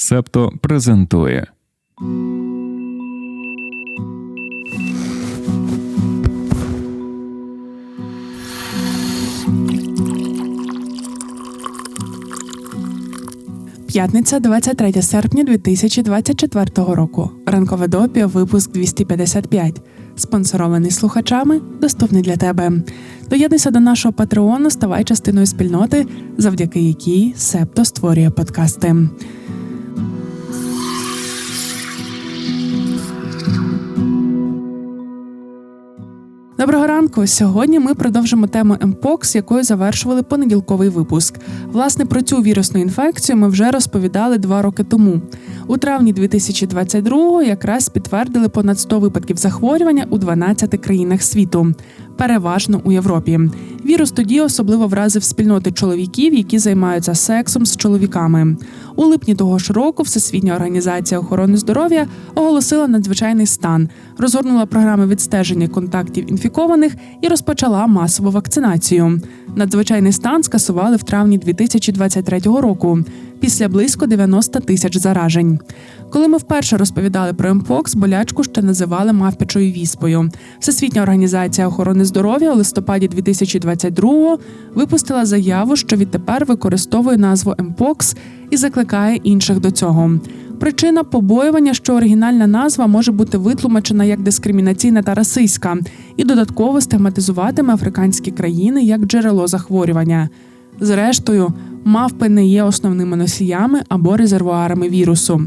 Септо презентує. П'ятниця, 23 серпня 2024 року. Ранкове допіо, випуск 255. Спонсорований слухачами, доступний для тебе. Доєднуйся до нашого патреону, ставай частиною спільноти, завдяки якій Септо створює подкасти. Доброго ранку. Сьогодні ми продовжимо тему МПОКС, якою завершували понеділковий випуск. Власне, про цю вірусну інфекцію ми вже розповідали два роки тому. У травні 2022-го якраз підтвердили понад 100 випадків захворювання у 12 країнах світу, переважно у Європі. Вірус тоді особливо вразив спільноти чоловіків, які займаються сексом з чоловіками. У липні того ж року Всесвітня організація охорони здоров'я оголосила надзвичайний стан, розгорнула програми відстеження контактів інфікованих і розпочала масову вакцинацію. Надзвичайний стан скасували в травні 2023 року після близько 90 тисяч заражень. Коли ми вперше розповідали про МПОКС, болячку ще називали мавпячою віспою. Всесвітня організація охорони здоров'я у листопаді 2022-го випустила заяву, що відтепер використовує назву МПОКС і закликає інших до цього. Причина побоювання, що оригінальна назва може бути витлумачена як дискримінаційна та расистська, і додатково стигматизуватиме африканські країни як джерело захворювання. Зрештою, мавпи не є основними носіями або резервуарами вірусу.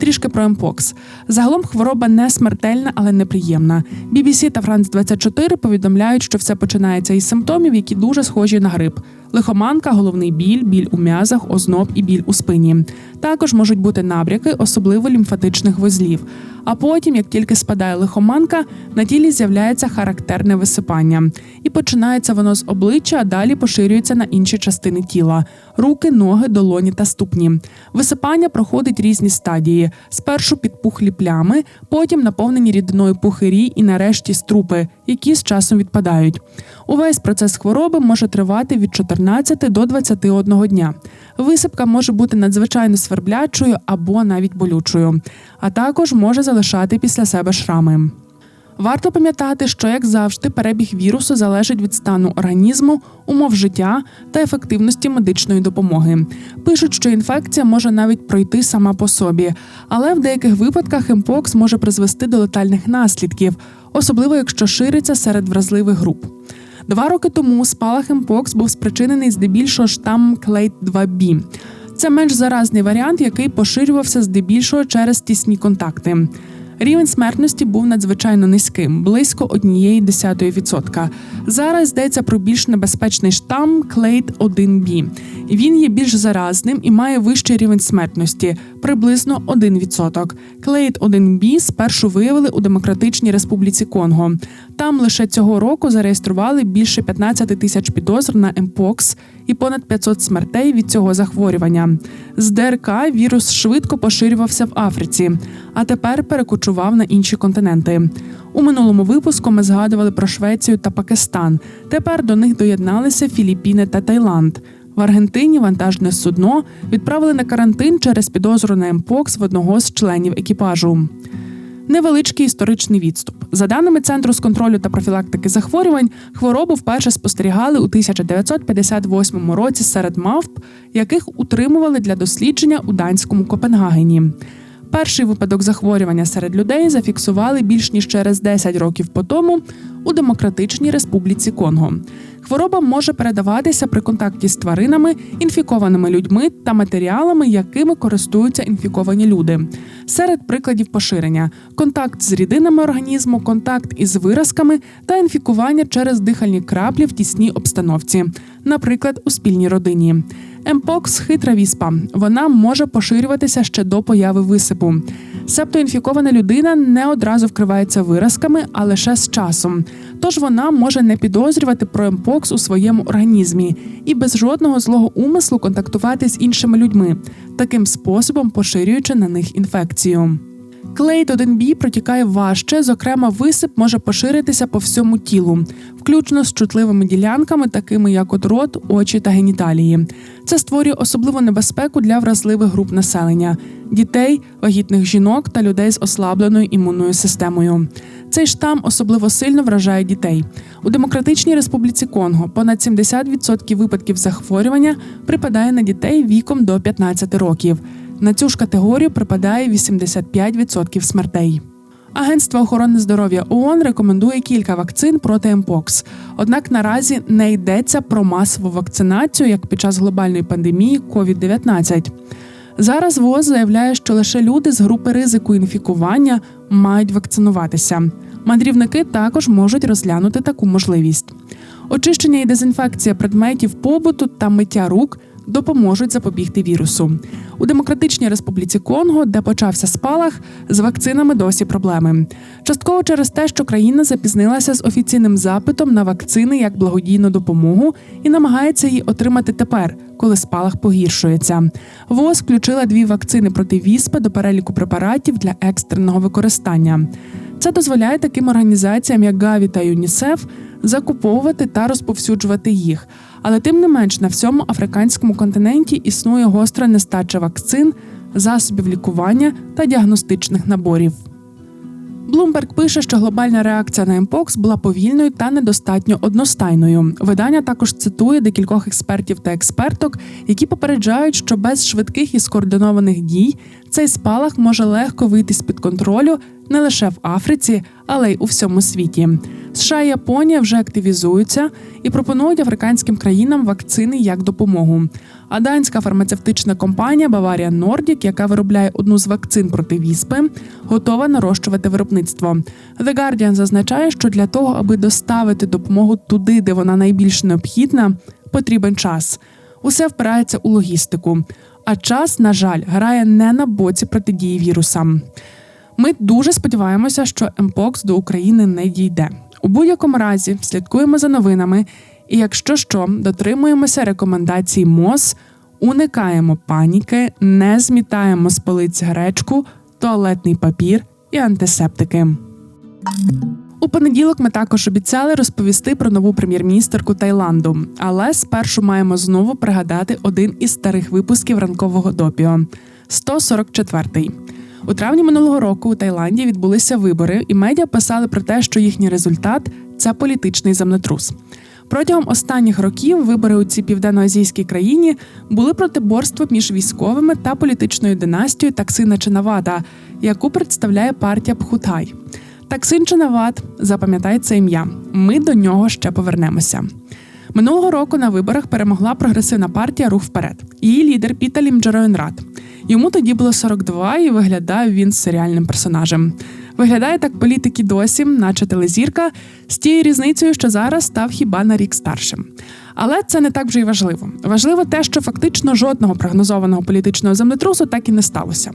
Трішки про МПОКС. Загалом хвороба не смертельна, але неприємна. BBC та France 24 повідомляють, що все починається із симптомів, які дуже схожі на грип. Лихоманка, головний біль, біль у м'язах, озноб і біль у спині. Також можуть бути набряки, особливо лімфатичних вузлів. А потім, як тільки спадає лихоманка, на тілі з'являється характерне висипання, і починається воно з обличчя, а далі поширюється на інші частини тіла: руки, ноги, долоні та ступні. Висипання проходить різні стадії: спершу підпухлі плями, потім наповнені рідиною пухирі і нарешті струпи, які з часом відпадають. Увесь процес хвороби може тривати від 14 до 21 дня. Висипка може бути надзвичайно сверблячою або навіть болючою, а також може залишати після себе шрами. Варто пам'ятати, що, як завжди, перебіг вірусу залежить від стану організму, умов життя та ефективності медичної допомоги. Пишуть, що інфекція може навіть пройти сама по собі, але в деяких випадках МПОКС може призвести до летальних наслідків, особливо якщо шириться серед вразливих груп. Два роки тому спалах МПОКС був спричинений здебільшого штамом Клейт 2B. Це менш заразний варіант, який поширювався здебільшого через тісні контакти. Рівень смертності був надзвичайно низьким, близько однієї десятої відсотка. Зараз йдеться про більш небезпечний штам Клейт 1B. Він є більш заразним і має вищий рівень смертності приблизно 1%. Клейт 1B спершу виявили у Демократичній Республіці Конго. Там лише цього року зареєстрували більше 15 тисяч підозр на МПОКС і понад 500 смертей від цього захворювання. З ДРК вірус швидко поширювався в Африці, а тепер перекочував на інші континенти. У минулому випуску ми згадували про Швецію та Пакистан. Тепер до них доєдналися Філіппіни та Таїланд. В Аргентині вантажне судно відправили на карантин через підозру на МПОКС в одного з членів екіпажу. Невеличкий історичний відступ. За даними Центру з контролю та профілактики захворювань, хворобу вперше спостерігали у 1958 році серед мавп, яких утримували для дослідження у данському Копенгагені. Перший випадок захворювання серед людей зафіксували більш ніж через 10 років по тому у Демократичній Республіці Конго. Хвороба може передаватися при контакті з тваринами, інфікованими людьми та матеріалами, якими користуються інфіковані люди. Серед прикладів поширення: контакт з рідинами організму, контакт із виразками та інфікування через дихальні краплі в тісній обстановці, наприклад, у спільній родині. Мпокс хитра віспа. Вона може поширюватися ще до появи висипу. Септоінфікована людина не одразу вкривається виразками, а лише з часом. Тож вона може не підозрювати про МПОКС у своєму організмі і без жодного злого умислу контактувати з іншими людьми, таким способом поширюючи на них інфекцію. Клейт 1B протікає важче, зокрема, висип може поширитися по всьому тілу, включно з чутливими ділянками, такими як от рот, очі та геніталії. Це створює особливу небезпеку для вразливих груп населення. дітей, вагітних жінок та людей з ослабленою імунною системою. Цей штам особливо сильно вражає дітей. У Демократичній Республіці Конго понад 70% випадків захворювання припадає на дітей віком до 15 років. На цю ж категорію припадає 85% смертей. Агентство охорони здоров'я ООН рекомендує кілька вакцин проти МПОКС. Однак наразі не йдеться про масову вакцинацію як під час глобальної пандемії COVID-19. Зараз ВОЗ заявляє, що лише люди з групи ризику інфікування мають вакцинуватися. Мандрівники також можуть розглянути таку можливість. Очищення і дезінфекція предметів побуту та миття рук допоможуть запобігти вірусу. У Демократичній Республіці Конго, де почався спалах, з вакцинами досі проблеми. Частково через те, що країна запізнилася з офіційним запитом на вакцини як благодійну допомогу і намагається її отримати тепер, коли спалах погіршується. ВОЗ включила дві вакцини проти віспи до переліку препаратів для екстреного використання. Це дозволяє таким організаціям, як Гаві та ЮНІСЕФ, закуповувати та розповсюджувати їх. Але тим не менш на всьому африканському континенті існує гостра нестача вакцин, засобів лікування та діагностичних наборів. Блумберг пише, що глобальна реакція на МПОКС була повільною та недостатньо одностайною. Видання також цитує декількох експертів та експерток, які попереджають, що без швидких і скоординованих дій цей спалах може легко вийти з під контролю не лише в Африці, але й у всьому світі. США і Японія вже активізуються і пропонують африканським країнам вакцини як допомогу. А данська фармацевтична компанія Баварія Нордік, яка виробляє одну з вакцин проти віспи, готова нарощувати виробництво. The Guardian зазначає, що для того, аби доставити допомогу туди, де вона найбільш необхідна, потрібен час. Усе впирається у логістику. А час, на жаль, грає не на боці протидії вірусам. Ми дуже сподіваємося, що МПОКС до України не дійде. У будь-якому разі слідкуємо за новинами, і якщо що, дотримуємося рекомендацій МОЗ, уникаємо паніки, не змітаємо з полиць гречку, туалетний папір і антисептики. У понеділок ми також обіцяли розповісти про нову прем'єр-міністерку Таїланду, але спершу маємо знову пригадати один із старих випусків ранкового допіо 144-й. У травні минулого року у Таїланді відбулися вибори, і медіа писали про те, що їхній результат це політичний землетрус. Протягом останніх років вибори у цій південноазійській країні були протиборство між військовими та політичною династією Таксина Чинавата, яку представляє партія Пхутай. Таксин Чинават, запам'ятай це ім'я. Ми до нього ще повернемося. Минулого року на виборах перемогла прогресивна партія Рух вперед. Її лідер Піта Лімджероенрат. Йому тоді було 42 і виглядав він серіальним персонажем. Виглядає так політики досі, наче телезірка, з тією різницею, що зараз став хіба на рік старшим. Але це не так вже й важливо. Важливо те, що фактично жодного прогнозованого політичного землетрусу так і не сталося.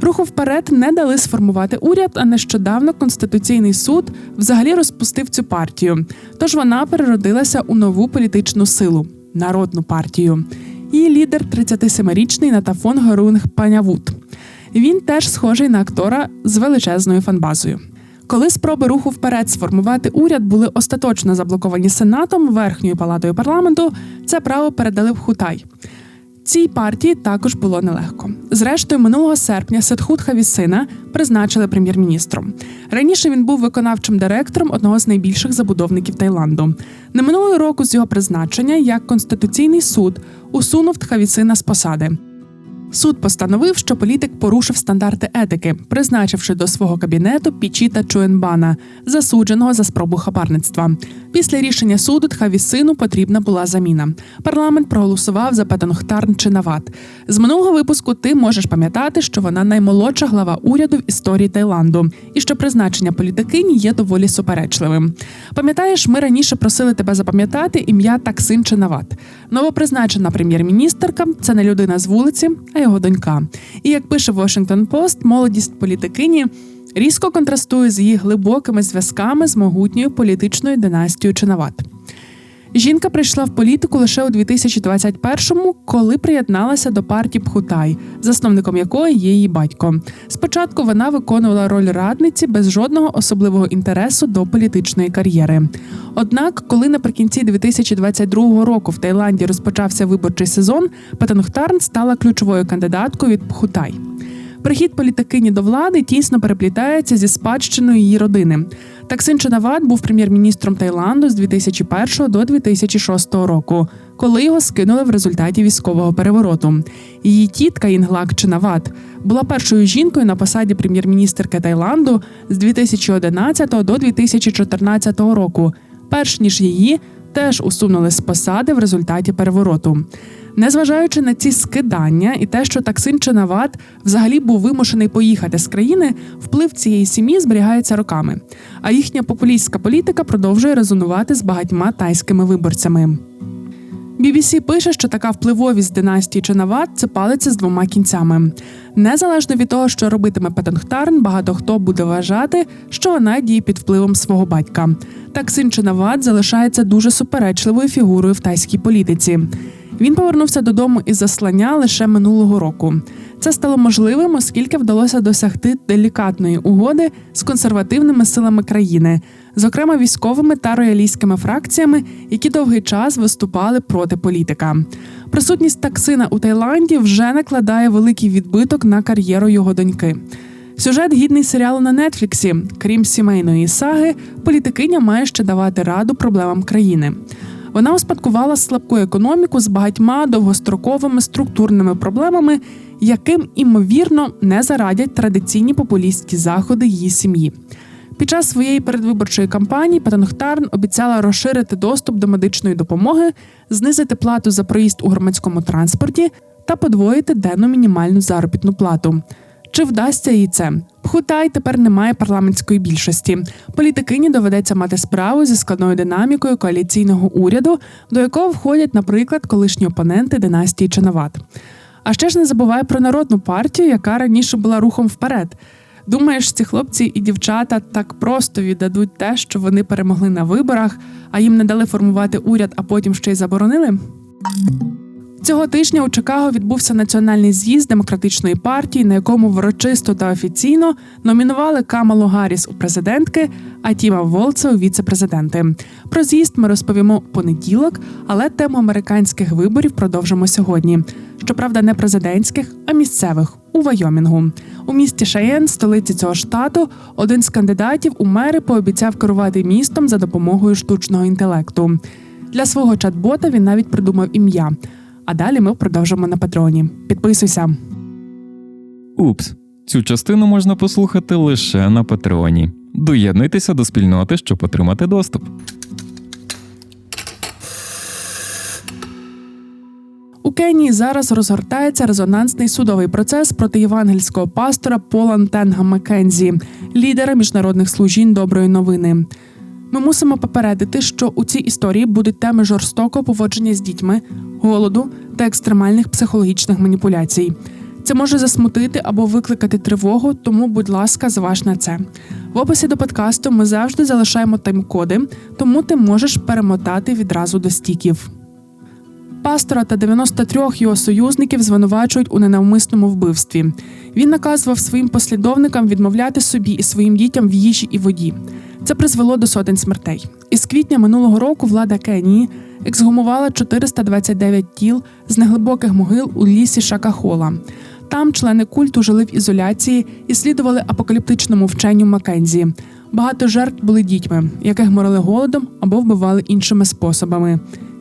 Руху вперед не дали сформувати уряд, а нещодавно Конституційний суд взагалі розпустив цю партію. Тож вона переродилася у нову політичну силу народну партію. Її лідер 37-річний Натафон Горунг Панявут. Він теж схожий на актора з величезною фанбазою. Коли спроби руху вперед сформувати уряд були остаточно заблоковані сенатом верхньою палатою парламенту, це право передали в Хутай. Цій партії також було нелегко. Зрештою, минулого серпня Сетхут Хавісина призначили прем'єр-міністром. Раніше він був виконавчим директором одного з найбільших забудовників Таїланду. Не минулого року з його призначення як конституційний суд усунув Тхавісина з посади. Суд постановив, що політик порушив стандарти етики, призначивши до свого кабінету Пічіта Чуенбана, засудженого за спробу хабарництва. Після рішення суду Тхавісину потрібна була заміна. Парламент проголосував за Петанухтарн Чинават. З минулого випуску ти можеш пам'ятати, що вона наймолодша глава уряду в історії Таїланду, і що призначення політикині є доволі суперечливим. Пам'ятаєш, ми раніше просили тебе запам'ятати ім'я Таксин Чинават. Новопризначена прем'єр-міністерка це не людина з вулиці, а його донька. І як пише Washington Post, молодість політикині різко контрастує з її глибокими зв'язками з могутньою політичною династією Чинават. Жінка прийшла в політику лише у 2021-му, коли приєдналася до партії Пхутай, засновником якої є її батько. Спочатку вона виконувала роль радниці без жодного особливого інтересу до політичної кар'єри. Однак, коли наприкінці 2022 року в Таїланді розпочався виборчий сезон, Петанухтарн стала ключовою кандидаткою від Пхутай. Прихід політикині до влади тісно переплітається зі спадщиною її родини. Таксин Чинават був прем'єр-міністром Таїланду з 2001 до 2006 року, коли його скинули в результаті військового перевороту. Її тітка Інглак Чинават була першою жінкою на посаді прем'єр-міністерки Таїланду з 2011 до 2014 року, перш ніж її теж усунули з посади в результаті перевороту. Незважаючи на ці скидання і те, що Таксин Чинават взагалі був вимушений поїхати з країни, вплив цієї сім'ї зберігається роками. А їхня популістська політика продовжує резонувати з багатьма тайськими виборцями. BBC пише, що така впливовість династії Чинават це палиця з двома кінцями. Незалежно від того, що робитиме Петонгтарн, багато хто буде вважати, що вона діє під впливом свого батька. Так син Чинават залишається дуже суперечливою фігурою в тайській політиці. Він повернувся додому із заслання лише минулого року. Це стало можливим, оскільки вдалося досягти делікатної угоди з консервативними силами країни, зокрема військовими та роялістськими фракціями, які довгий час виступали проти політика. Присутність таксина у Таїланді вже накладає великий відбиток на кар'єру його доньки. Сюжет гідний серіалу на Нетфліксі. Крім сімейної саги, політикиня має ще давати раду проблемам країни. Вона успадкувала слабку економіку з багатьма довгостроковими структурними проблемами, яким імовірно не зарадять традиційні популістські заходи її сім'ї. Під час своєї передвиборчої кампанії Патангтарн обіцяла розширити доступ до медичної допомоги, знизити плату за проїзд у громадському транспорті та подвоїти денну мінімальну заробітну плату. Чи вдасться їй це? Пхутай тепер немає парламентської більшості. Політикині доведеться мати справу зі складною динамікою коаліційного уряду, до якого входять, наприклад, колишні опоненти династії Чановат. А ще ж не забувай про народну партію, яка раніше була рухом вперед. Думаєш, ці хлопці і дівчата так просто віддадуть те, що вони перемогли на виборах, а їм не дали формувати уряд, а потім ще й заборонили? Цього тижня у Чикаго відбувся національний з'їзд демократичної партії, на якому врочисто та офіційно номінували Камалу Гарріс у президентки, а Тіма Волца у віце-президенти. Про з'їзд ми розповімо у понеділок, але тему американських виборів продовжимо сьогодні. Щоправда, не президентських, а місцевих у Вайомінгу. У місті Шаєн, столиці цього штату, один з кандидатів у мери пообіцяв керувати містом за допомогою штучного інтелекту. Для свого чат-бота він навіть придумав ім'я. А далі ми продовжимо на патроні. Підписуйся. Упс, цю частину можна послухати лише на Патреоні. Доєднуйтеся до спільноти, щоб отримати доступ. У Кенії зараз розгортається резонансний судовий процес проти євангельського пастора Пола Тенга Маккензі, лідера міжнародних служінь доброї новини. Ми мусимо попередити, що у цій історії будуть теми жорстокого поводження з дітьми, голоду та екстремальних психологічних маніпуляцій. Це може засмутити або викликати тривогу, тому, будь ласка, зваж на це. В описі до подкасту ми завжди залишаємо тайм-коди, тому ти можеш перемотати відразу до стіків. Пастора та 93 його союзників звинувачують у ненавмисному вбивстві. Він наказував своїм послідовникам відмовляти собі і своїм дітям в їжі і воді. Це призвело до сотень смертей. Із квітня минулого року влада Кенії ексгумувала 429 тіл з неглибоких могил у лісі Шакахола. Там члени культу жили в ізоляції і слідували апокаліптичному вченню Маккензі. Багато жертв були дітьми, яких морили голодом або вбивали іншими способами,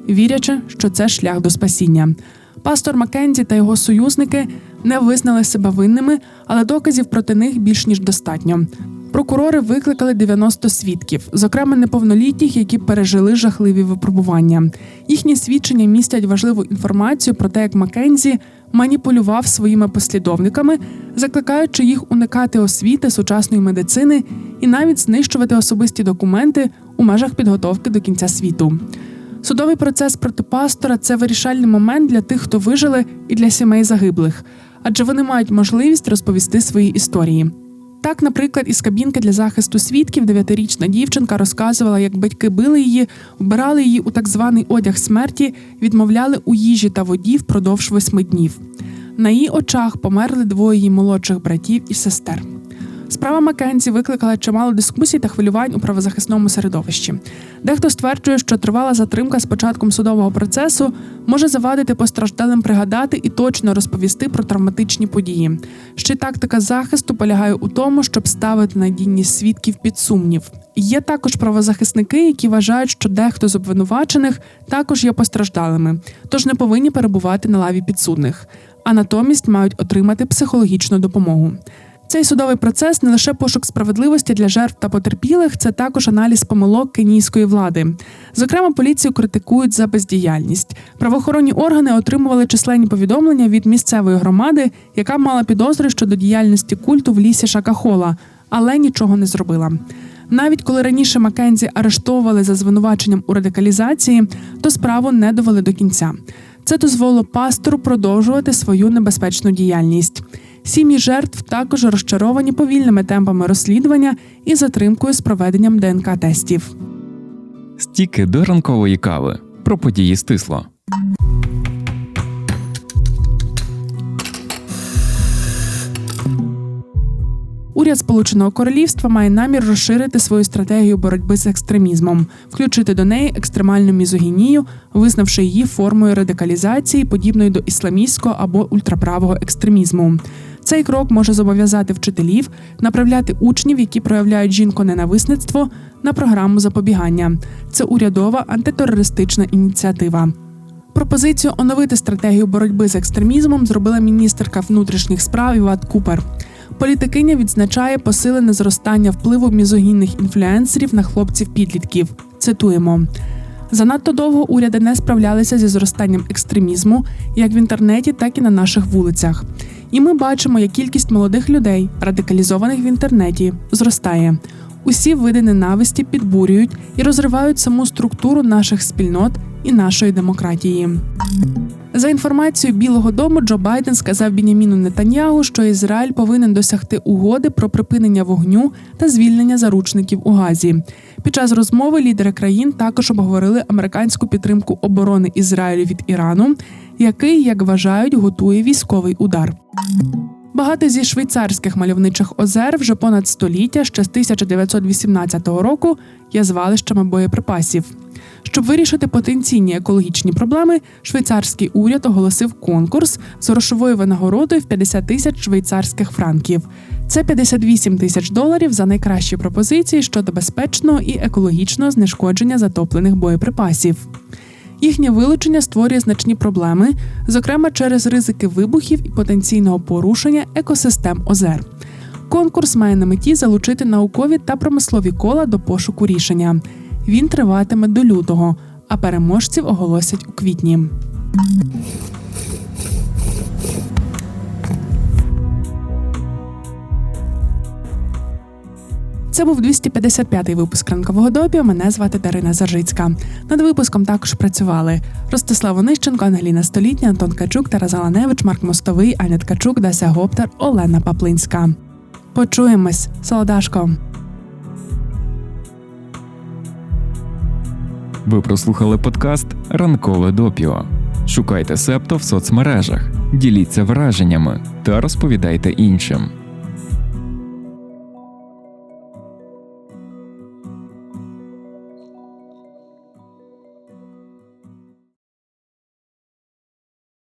вірячи, що це шлях до спасіння. Пастор Маккензі та його союзники не визнали себе винними, але доказів проти них більш ніж достатньо. Прокурори викликали 90 свідків, зокрема неповнолітніх, які пережили жахливі випробування. Їхні свідчення містять важливу інформацію про те, як Маккензі маніпулював своїми послідовниками, закликаючи їх уникати освіти сучасної медицини і навіть знищувати особисті документи у межах підготовки до кінця світу. Судовий процес проти пастора це вирішальний момент для тих, хто вижили, і для сімей загиблих, адже вони мають можливість розповісти свої історії. Так, наприклад, із кабінки для захисту свідків дев'ятирічна дівчинка розказувала, як батьки били її, вбирали її у так званий одяг смерті, відмовляли у їжі та воді впродовж восьми днів. На її очах померли двоє її молодших братів і сестер. Справа Маккензі викликала чимало дискусій та хвилювань у правозахисному середовищі. Дехто стверджує, що тривала затримка з початком судового процесу може завадити постраждалим пригадати і точно розповісти про травматичні події. Ще тактика захисту полягає у тому, щоб ставити надійність свідків під сумнів. Є також правозахисники, які вважають, що дехто з обвинувачених також є постраждалими, тож не повинні перебувати на лаві підсудних, а натомість мають отримати психологічну допомогу. Цей судовий процес не лише пошук справедливості для жертв та потерпілих, це також аналіз помилок кенійської влади. Зокрема, поліцію критикують за бездіяльність. Правоохоронні органи отримували численні повідомлення від місцевої громади, яка мала підозри щодо діяльності культу в лісі Шакахола, але нічого не зробила. Навіть коли раніше Маккензі арештовували за звинуваченням у радикалізації, то справу не довели до кінця. Це дозволило пастору продовжувати свою небезпечну діяльність. Сім'ї жертв також розчаровані повільними темпами розслідування і затримкою з проведенням ДНК-тестів. Стіки до ранкової кави. Про події стисло. Уряд Сполученого Королівства має намір розширити свою стратегію боротьби з екстремізмом, включити до неї екстремальну мізогінію, визнавши її формою радикалізації, подібною до ісламістського або ультраправого екстремізму. Цей крок може зобов'язати вчителів направляти учнів, які проявляють жінко-ненависництво, на програму запобігання. Це урядова антитерористична ініціатива. Пропозицію оновити стратегію боротьби з екстремізмом зробила міністерка внутрішніх справ Іват Купер. Політикиня відзначає посилене зростання впливу мізогінних інфлюенсерів на хлопців-підлітків. Цитуємо. Занадто довго уряди не справлялися зі зростанням екстремізму як в інтернеті, так і на наших вулицях. І ми бачимо, як кількість молодих людей, радикалізованих в інтернеті, зростає. Усі види ненависті підбурюють і розривають саму структуру наших спільнот і нашої демократії. За інформацією Білого Дому, Джо Байден сказав Біняміну Нетаньягу, що Ізраїль повинен досягти угоди про припинення вогню та звільнення заручників у Газі. Під час розмови лідери країн також обговорили американську підтримку оборони Ізраїлю від Ірану, який, як вважають, готує військовий удар. Багато зі швейцарських мальовничих озер вже понад століття, ще з 1918 року, є звалищами боєприпасів. Щоб вирішити потенційні екологічні проблеми, швейцарський уряд оголосив конкурс з грошовою винагородою в 50 тисяч швейцарських франків. Це 58 тисяч доларів за найкращі пропозиції щодо безпечного і екологічного знешкодження затоплених боєприпасів. Їхнє вилучення створює значні проблеми, зокрема через ризики вибухів і потенційного порушення екосистем озер. Конкурс має на меті залучити наукові та промислові кола до пошуку рішення. Він триватиме до лютого, а переможців оголосять у квітні. Це був 255-й випуск ранкового допіо. Мене звати Дарина Заржицька. Над випуском також працювали Ростислав Онищенко, Ангеліна Столітня, Антон Качук, Тарас Аланевич, Марк Мостовий, Аня Ткачук, Дася Гоптер, Олена Паплинська. Почуємось, солодашко. Ви прослухали подкаст Ранкове допіо. Шукайте септо в соцмережах, діліться враженнями та розповідайте іншим.